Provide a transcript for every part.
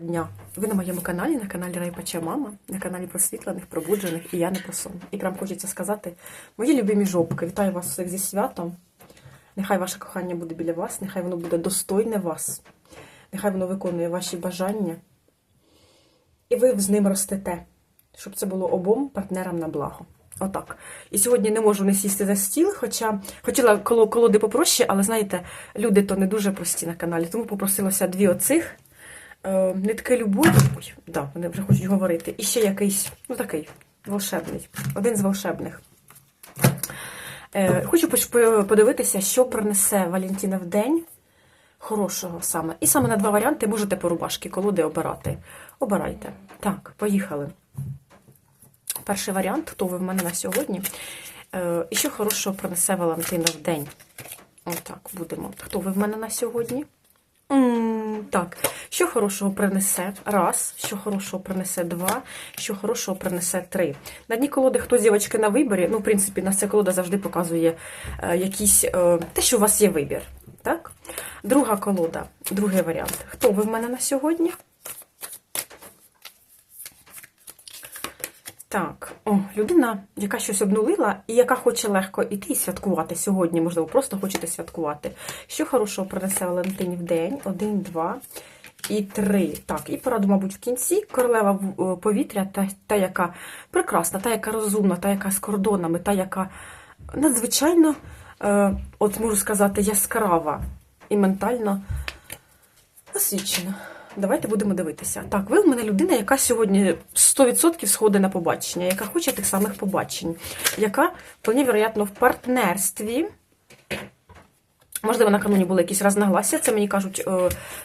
дня. Ви на моєму каналі, на каналі Райпача Мама, на каналі просвітлених, пробуджених і я не про сон. І прям хочеться сказати, мої любимі жопки, вітаю вас всіх зі святом. Нехай ваше кохання буде біля вас, нехай воно буде достойне вас, нехай воно виконує ваші бажання. І ви з ним ростете, щоб це було обом партнерам на благо. Отак. І сьогодні не можу не сісти за стіл, хоча хотіла коло колоди попроще, але знаєте, люди то не дуже прості на каналі, тому попросилося дві оцих. Е, нитки любові. Ой, да, вони вже хочуть говорити. І ще якийсь, ну такий, волшебний. Один з волшебних. Е, хочу подивитися, що принесе Валентина в день хорошого саме. І саме на два варіанти можете по рубашки колоди обирати. Обирайте. Так, поїхали. Перший варіант, хто ви в мене на сьогодні. Е, і що хорошого принесе Валентина в день. Отак, будемо. Хто ви в мене на сьогодні? Так, що хорошого принесе? Раз, що хорошого принесе два, що хорошого принесе три. На дні колоди хто дівчатки на виборі. Ну, в принципі, нас ця колода завжди показує е, якісь е, те, що у вас є вибір. Так? Друга колода, другий варіант. Хто ви в мене на сьогодні? Так, о, людина, яка щось обнулила і яка хоче легко іти і святкувати сьогодні, можливо, просто хочете святкувати. Що хорошого принесе Валентині в день? Один, два і три. Так, і пораду, мабуть, в кінці королева е, повітря, та, та, яка прекрасна, та, яка розумна, та, яка з кордонами, та, яка надзвичайно, е, от можу сказати, яскрава і ментально освічена. Давайте будемо дивитися. Так, ви в мене людина, яка сьогодні 100% сходить на побачення, яка хоче тих самих побачень, яка, вполне вероятно, в партнерстві. Можливо, накануні були якісь розногласія, це мені кажуть е,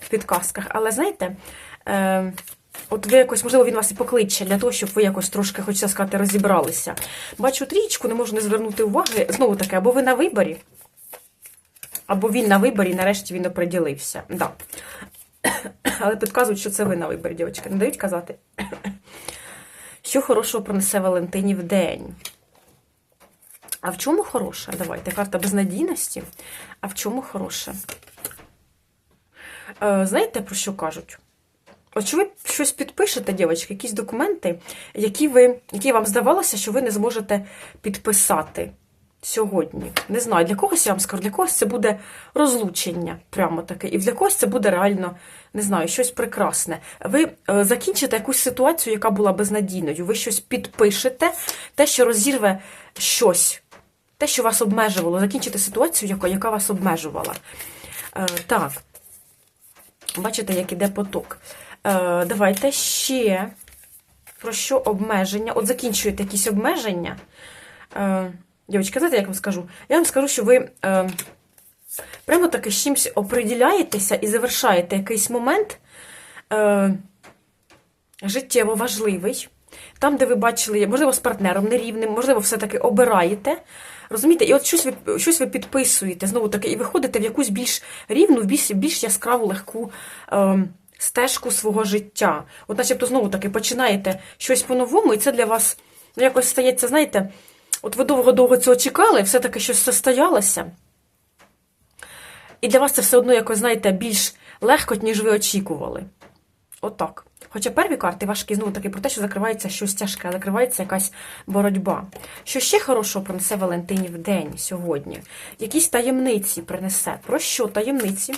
в підказках. Але знаєте, е, от ви якось, можливо, він вас і покличе для того, щоб ви якось трошки, хочеться сказати, розібралися. Бачу трічку, не можу не звернути уваги. Знову таки, або ви на виборі, або він на виборі, нарешті він оприділився. Да. Але підказують, що це ви на виборі, дівчатки. Не дають казати. Що хорошого принесе Валентині в день? А в чому хороше? Давайте, карта безнадійності. А в чому хороше? Е, знаєте, про що кажуть? От що ви щось підпишете, дівчатки, якісь документи, які, ви, які вам здавалося, що ви не зможете підписати сьогодні. Не знаю, для когось я вам скажу, для когось це буде розлучення, прямо таке, і для когось це буде реально, не знаю, щось прекрасне. Ви е, закінчите якусь ситуацію, яка була безнадійною. Ви щось підпишете, те, що розірве щось, те, що вас обмежувало, закінчите ситуацію, яка, яка вас обмежувала. Е, так. Бачите, як іде поток. Е, давайте ще про що обмеження. От закінчуєте якісь обмеження. Дівчатка, знаєте, як вам скажу? Я вам скажу, що ви е, прямо таки з чимось оприділяєтеся і завершаєте якийсь момент е, життєво важливий. Там, де ви бачили, можливо, з партнером нерівним, можливо, все-таки обираєте. Розумієте, і от щось ви, щось ви підписуєте, знову таки, і виходите в якусь більш рівну, більш, більш яскраву, легку е, стежку свого життя. От, начебто, знову таки починаєте щось по-новому, і це для вас ну, якось стається, знаєте, от ви довго-довго цього чекали, все-таки щось состоялося. І для вас це все одно якось, знаєте, більш легко, ніж ви очікували. Отак. Хоча перві карти важкі, знову таки про те, що закривається щось тяжке, закривається якась боротьба. Що ще хорошого принесе Валентині в день сьогодні? Якісь таємниці принесе. Про що таємниці?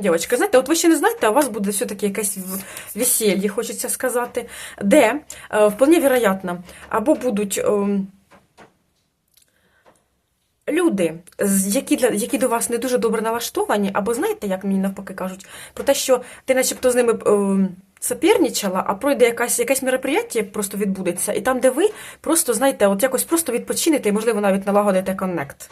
Дівчатка, знаєте, от ви ще не знаєте, а у вас буде все-таки якесь в- весілля, хочеться сказати, де, е, вполне вероятно, або будуть. ем, Люди, які, для, які до вас не дуже добре налаштовані, або знаєте, як мені навпаки кажуть, про те, що ти начебто з ними е, соперничала, а пройде якась, якесь мероприятие, просто відбудеться, і там, де ви просто, знаєте, от якось просто відпочинете і, можливо, навіть налагодите коннект.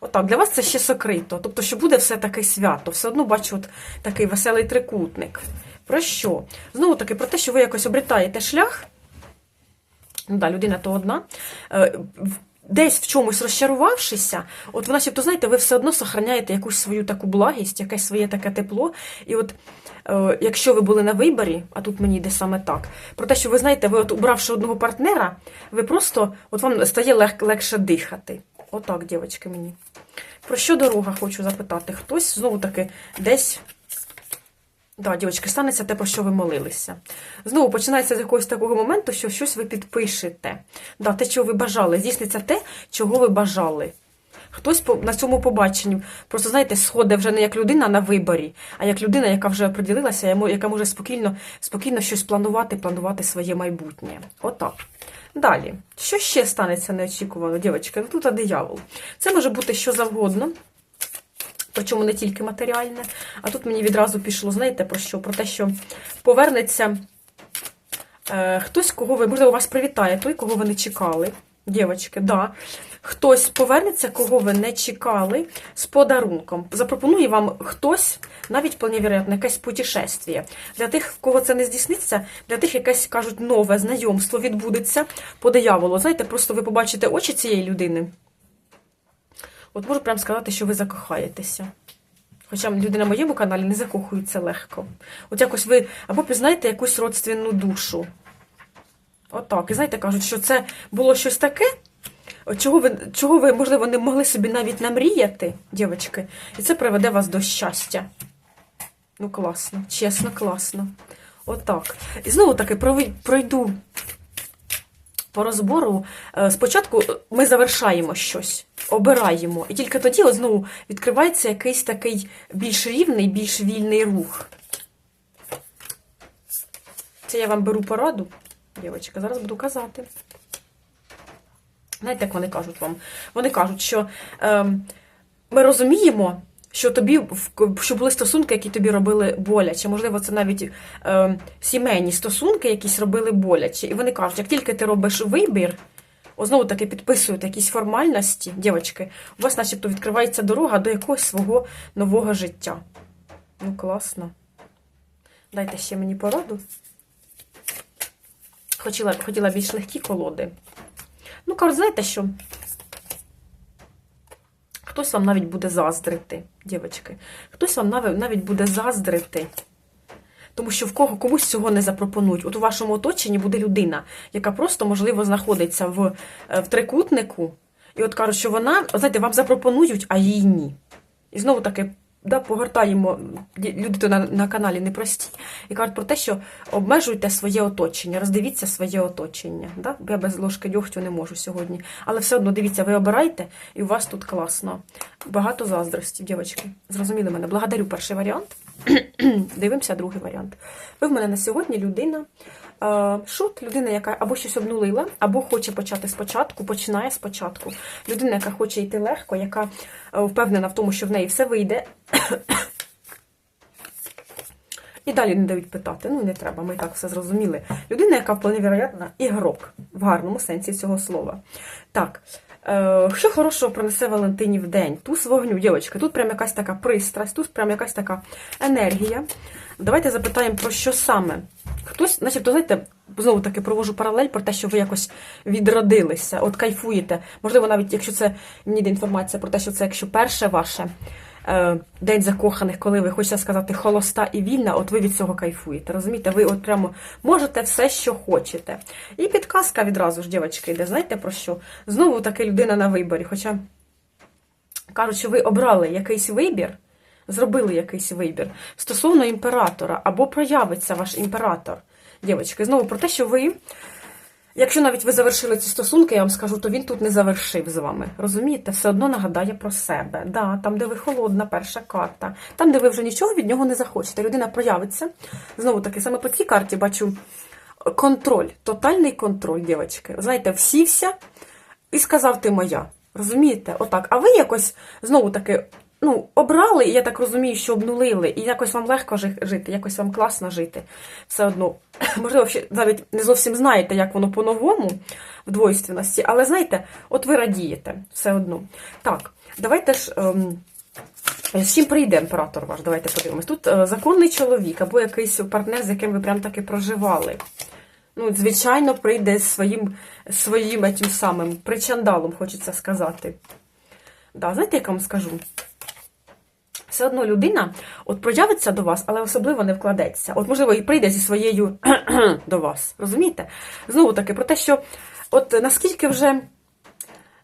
Отак, для вас це ще сокрито. Тобто, що буде все таке свято, все одно бачу от такий веселий трикутник. Про що? Знову таки, про те, що ви якось обретаєте шлях. Ну да, людина то одна. Е, Десь в чомусь розчарувавшися, от ви начебто, знаєте, ви все одно сохраняєте якусь свою таку благість, якесь своє таке тепло. І от е, якщо ви були на виборі, а тут мені йде саме так, про те, що ви знаєте, ви от обравши одного партнера, ви просто от вам стає лег, легше дихати. Отак, дівчатки, мені. Про що дорога хочу запитати? Хтось знову таки десь Да, дівчатки, станеться те, про що ви молилися. Знову починається з якогось такого моменту, що щось ви підпишете. Да, те, чого ви бажали, здійсниться те, чого ви бажали. Хтось на цьому побаченні, просто знаєте, сходить вже не як людина на виборі, а як людина, яка вже оприділилася, яка може спокійно, спокійно щось планувати, планувати своє майбутнє. Отак. Далі, що ще станеться неочікувано, дівчатки? Ну тут диявол. Це може бути що завгодно. Причому не тільки матеріальне, а тут мені відразу пішло, знаєте, про що? Про те, що повернеться е, хтось, кого ви, можливо, вас привітає, той, кого ви не чекали. Дівчатки, да. Хтось повернеться, кого ви не чекали, з подарунком. Запропонує вам хтось, навіть вполне вероятно, якесь путешествие. Для тих, в кого це не здійсниться, для тих якесь, кажуть, нове знайомство відбудеться по дияволу. Знаєте, просто ви побачите очі цієї людини. От можу прям сказати, що ви закохаєтеся. Хоча люди на моєму каналі не закохуються легко. От якось ви або пізнаєте якусь родственну душу. Отак. І знаєте, кажуть, що це було щось таке, чого ви, чого ви, можливо, не могли собі навіть намріяти, дівчатки, і це приведе вас до щастя. Ну, класно, чесно, класно. Отак. І знову таки пройду по розбору. Е, Спочатку ми завершаємо щось, обираємо, і тільки тоді от знову відкривається якийсь такий більш рівний, більш вільний рух. Це я вам беру пораду, дівчатка, зараз буду казати. Знаєте, як вони кажуть вам? Вони кажуть, що ем, ми розуміємо, що тобі що були стосунки, які тобі робили боляче. Можливо, це навіть ем, сімейні стосунки, якісь робили боляче. І вони кажуть, як тільки ти робиш вибір, знову таки підписують якісь формальності, дівчатки, у вас начебто відкривається дорога до якогось свого нового життя. Ну, класно. Дайте ще мені пораду. Хотіла, хотіла більш легкі колоди. Ну, кажуть, знаєте що? Хтось вам навіть буде заздрити, дівчатки. Хтось вам навіть, буде заздрити. Тому що в кого комусь цього не запропонують. От у вашому оточенні буде людина, яка просто, можливо, знаходиться в, е, в трикутнику, і от кажуть, що вона, знаєте, вам запропонують, а їй ні. І знову таки, да, Повертаємо люди на, на каналі не прості, і кажуть про те, що обмежуйте своє оточення, роздивіться своє оточення. Да? Я без ложки дьогтю не можу сьогодні. Але все одно, дивіться, ви обирайте, і у вас тут класно. Багато заздрості, дівчатки. Зрозуміли мене. Благодарю перший варіант. Дивимося другий варіант. Ви в мене на сьогодні людина. е, Шут, людина, яка або щось обнулила, або хоче почати спочатку, починає спочатку. Людина, яка хоче йти легко, яка е, впевнена в тому, що в неї все вийде. І далі не дають питати. Ну, не треба, ми так все зрозуміли. Людина, яка вполне вероятно, ігрок в гарному сенсі цього слова. Так. Е, що хорошого принесе Валентинів день? Туз вогню, дівчатка, тут прям якась така пристрасть, тут прям якась така енергія. Давайте запитаємо, про що саме. Хтось, начебто, знаєте, знову таки провожу паралель про те, що ви якось відродилися, от кайфуєте. Можливо, навіть якщо це мені інформація про те, що це якщо перше ваше день закоханих, коли ви хочете сказати холоста і вільна, от ви від цього кайфуєте. Розумієте, ви от прямо можете все, що хочете. І підказка відразу ж, дівчатки, йде, знаєте про що? Знову таки людина на виборі. Хоча кажуть, ви обрали якийсь вибір, зробили якийсь вибір стосовно імператора, або проявиться ваш імператор. Дівчатки, знову про те, що ви. Якщо навіть ви завершили ці стосунки, я вам скажу, то він тут не завершив з вами. Розумієте, все одно нагадає про себе. Да, Там, де ви холодна, перша карта, там, де ви вже нічого від нього не захочете. Людина проявиться. Знову таки, саме по цій карті бачу контроль, тотальний контроль, дівчатки. Знаєте, всівся і сказав, ти моя. Розумієте? Отак. А ви якось знову таки. Ну, обрали, і я так розумію, що обнулили, і якось вам легко жити, якось вам класно жити. Все одно, можливо, навіть не зовсім знаєте, як воно по-новому в двойственності, але знаєте, от ви радієте все одно. Так, давайте ж. Ем, з чим прийде імператор ваш? Давайте подивимось. Тут е, законний чоловік або якийсь партнер, з яким ви прям таки проживали. Ну, звичайно, прийде своїм, своїм этим самим причандалом, хочеться сказати. Да, знаєте, як я вам скажу? Все одно людина от проявиться до вас, але особливо не вкладеться. От, можливо, і прийде зі своєю до вас. Розумієте? Знову таки, про те, що от наскільки вже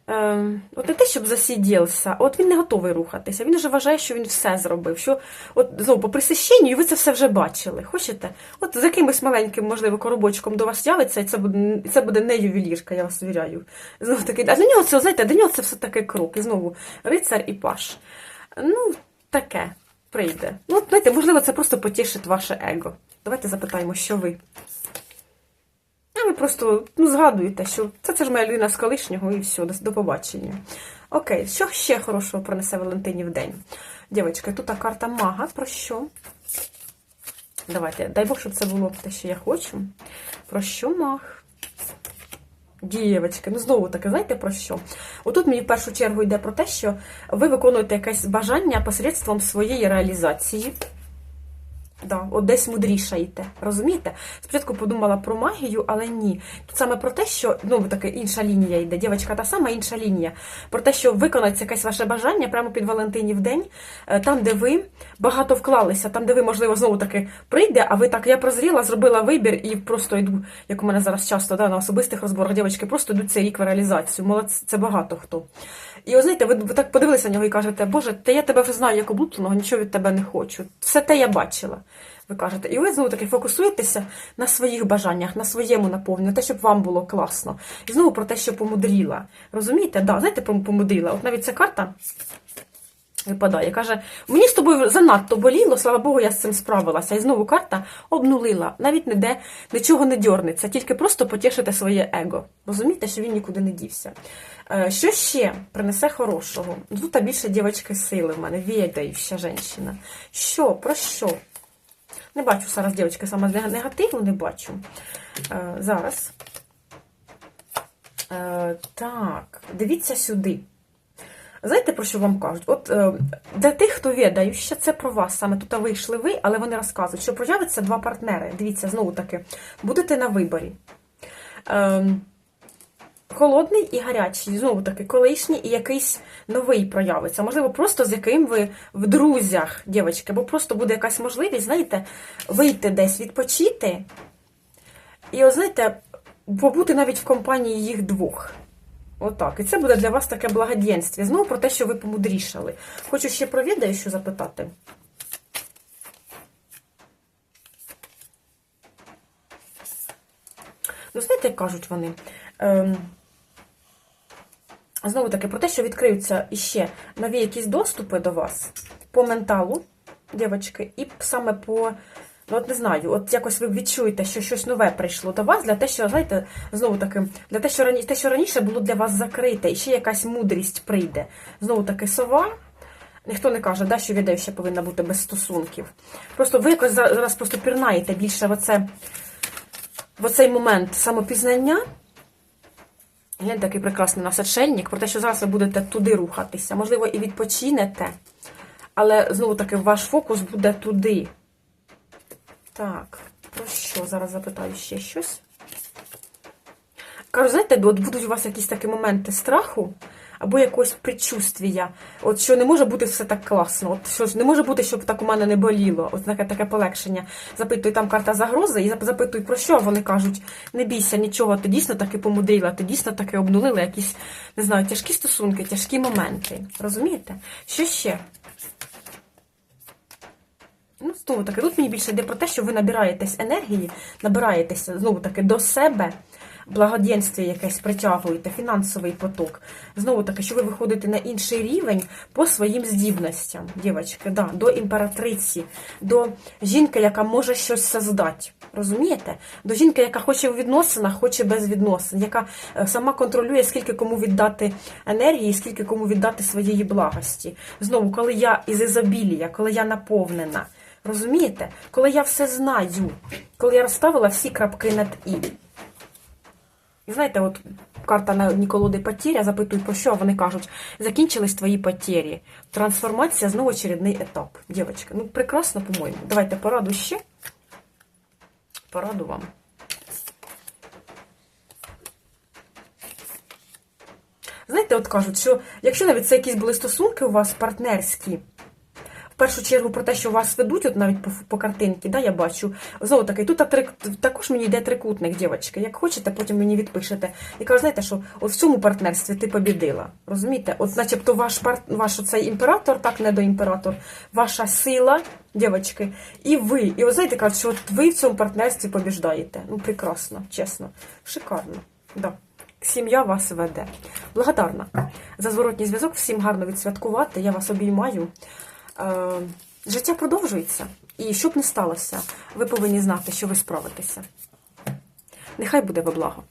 Ем, от не те, щоб засидівся, от він не готовий рухатися. Він вже вважає, що він все зробив. Що от знову по присищенню, ви це все вже бачили. Хочете? От з якимось маленьким, можливо, коробочком до вас явиться, і це буде, це буде не ювелірка, я вас звіряю. Знову таки, а до нього це, знаєте, до нього це все таки крок. І знову рицар і паш. Ну, таке прийде. Ну, знаєте, можливо, це просто потішить ваше его. Давайте запитаємо, що ви. А ви просто ну, згадуєте, що це, це ж моя людина з колишнього і все, до, побачення. Окей, що ще хорошого принесе Валентинів день? Дівчатка, тут та карта мага. Про що? Давайте, дай Бог, щоб це було те, що я хочу. Про що маг? Дівчатки, ну знову таки, знаєте про що? Отут мені в першу чергу йде про те, що ви виконуєте якесь бажання посередством своєї реалізації. Да, от десь мудрішаєте, розумієте? Спочатку подумала про магію, але ні. Тут саме про те, що ну таке інша лінія йде. Дівчинка та сама інша лінія. Про те, що виконається якесь ваше бажання прямо під Валентинів день, е, там, де ви багато вклалися, там, де ви, можливо, знову таки прийде, а ви так, я прозріла, зробила вибір і просто йду, як у мене зараз часто да, на особистих розборах дівчатки, просто йдуть цей рік в реалізацію. Молодці, це багато хто. І, от, знаєте, ви, так подивилися на нього і кажете, Боже, та я тебе вже знаю як облупленого, нічого від тебе не хочу. Все те я бачила. Ви кажете, і ви знову таки фокусуєтеся на своїх бажаннях, на своєму наповненні, на те, щоб вам було класно. І знову про те, що помудріла. Розумієте? Да, знаєте, помудріла. От навіть ця карта випадає. Каже, мені з тобою занадто боліло, слава Богу, я з цим справилася. І знову карта обнулила. Навіть ніде нічого не дьорнеться, тільки просто потішити своє его. Розумієте, що він нікуди не дівся. Е, Що ще принесе хорошого? Тут більше дівчатки сили в мене, відаюча жінка. Що? Про що? Не бачу зараз, дівчатки, саме негативу не бачу. Е, зараз. Е, так, дивіться сюди. Знаєте, про що вам кажуть? От е, для тих, хто відає, що це про вас, саме тут вийшли ви, але вони розказують, що проявиться два партнери. Дивіться, знову таки, будете на виборі. Е, холодний і гарячий, знову таки, колишній і якийсь новий проявиться. Можливо, просто з яким ви в друзях, дівчатки, бо просто буде якась можливість, знаєте, вийти десь відпочити. І, от, знаєте, побути навіть в компанії їх двох. Отак. І це буде для вас таке благоденствие. Знову про те, що ви помудрішали. Хочу ще про відео що запитати. Ну, знаєте, як кажуть вони. Ем, знову таки, про те, що відкриються іще нові якісь доступи до вас по менталу, дівчатки, і саме по. Ну, от не знаю, от якось ви відчуєте, що щось нове прийшло до вас, для те, що, знаєте, знову таки, для те, що раніше, те, що раніше було для вас закрите, і ще якась мудрість прийде. Знову таки, сова. Ніхто не каже, да, що відео ще повинна бути без стосунків. Просто ви якось зараз просто пірнаєте більше в, оце, в оцей момент самопізнання. Гляньте, такий прекрасний насачельник, про те, що зараз ви будете туди рухатися. Можливо, і відпочинете, але знову таки ваш фокус буде туди. Так, про що? Зараз запитаю ще щось. Кажу, знаєте, от будуть у вас якісь такі моменти страху або якогось предчувствія, от що не може бути все так класно. От що не може бути, щоб так у мене не боліло. От таке таке полегшення. Запитую там карта загрози, і запитую, про що вони кажуть, не бійся нічого, ти дійсно таки помудрила, ти дійсно таки обнулила якісь, не знаю, тяжкі стосунки, тяжкі моменти. Розумієте? Що ще? Ну, знову таки, тут мені більше йде про те, що ви набираєтесь енергії, набираєтеся знову таки до себе, благоденствие якесь притягуєте, фінансовий поток. Знову таки, що ви виходите на інший рівень по своїм здібностям, дівчатки, да, до імператриці, до жінки, яка може щось создати. Розумієте? До жінки, яка хоче в відносинах, хоче без відносин, яка е, сама контролює, скільки кому віддати енергії, скільки кому віддати своєї благості. Знову, коли я із ізобілія, коли я наповнена. Розумієте? Коли я все знаю, коли я розставила всі крапки над І. І знаєте, от карта на одній колоди потеря, запитую, про що вони кажуть, закінчились твої потері. Трансформація знову очередний етап. Дівчатка, ну прекрасно, по-моєму. Давайте пораду ще. Пораду вам. Знаєте, от кажуть, що якщо навіть це якісь були стосунки у вас партнерські, в першу чергу про те, що вас ведуть, от навіть по, по картинці, да, я бачу. Знову таки, тут трик, також мені йде трикутник, дівчатки. Як хочете, потім мені відпишете. І кажу, знаєте, що от в цьому партнерстві ти побідила. Розумієте? От, начебто, ваш пар, ваш оцей імператор, так не до імператор, ваша сила, дівчатки, і ви. І от знаєте, кажуть, що от ви в цьому партнерстві побіждаєте. Ну, прекрасно, чесно, шикарно. Да. Сім'я вас веде. Благодарна за зворотній зв'язок. Всім гарно відсвяткувати. Я вас обіймаю. Е, життя продовжується. І що б не сталося, ви повинні знати, що ви справитеся. Нехай буде во благо.